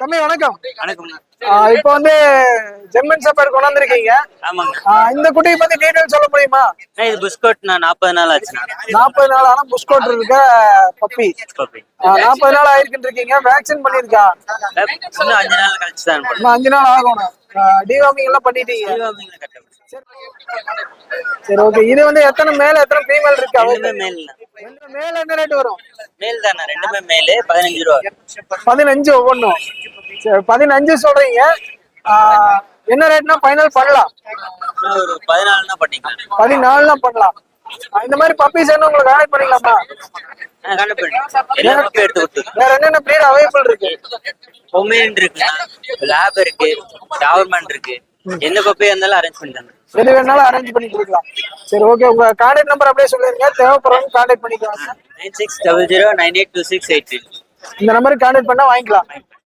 தம்பி வணக்கம். இப்போ வந்து ஜெர்மன் சாப்பாடு கொண்டாந்துருக்கீங்க. ஆமாங்க. இந்த குட்டியை பத்தி டீடைல் சொல்ல முடியுமா? இது பிஸ்கட் நான் நாற்பது நாள் ஆச்சுண்ணா. நாற்பது நாள் ஆனா புஷ்கோட் இருக்க பப்பி. நாற்பது நாள் ஆயிருக்குன்னு இருக்கீங்க. வேக்சின் பண்ணிருக்கா இன்னும் அஞ்சு நாள் கழிச்சு தான் அஞ்சு நாள் ஆகணும். டிவாமிங் எல்லாம் பண்ணிட்டீங்க. சரி ஓகே இது வந்து எத்தனை மேல எத்தனை ஃபீமேல் இருக்கு? அவருக்கு மேல்ண்ணா மேல என்ன ரேட் வரும்? மேல் தானே ரெண்டுமே மேலு பதினஞ்சு ரூபா. பதினஞ்சு ஒவ்வொன்றும். சரி பதினஞ்சு சொல்றீங்க. என்ன ரேட்னா ஃபைனல் பண்ணலாம்? இன்னும் ஒரு பதினாலு தான் பண்ணிக்கலாம். பதினாலுலாம் பண்ணலாம். இந்த மாதிரி பப்பீஸ் என்ன உங்களுக்கு கான்டெக்ட் பண்ணிக்கலாமா? வேற என்னென்ன பிரீட் அவைலபிள் இருக்கு? பொமேன் இருக்குண்ணா லேப் இருக்கு டாவர்மேன் இருக்கு. எந்த பப்பியா இருந்தாலும் அரேஞ்ச் பண்ணிட்டாங்க எது வேணாலும் அரேஞ்ச் பண்ணி கொடுக்கலாம். சரி ஓகே உங்க கான்டாக்ட் நம்பர் அப்படியே சொல்லிருங்க. தேவைப்படுறவங்க கான்டாக்ட் பண்ணிக்கலாம் nine six double zero nine eight two six eight இந்த நம்பருக்கு கான்டாக்ட் பண்ணா வாங்கிக்கலாம்.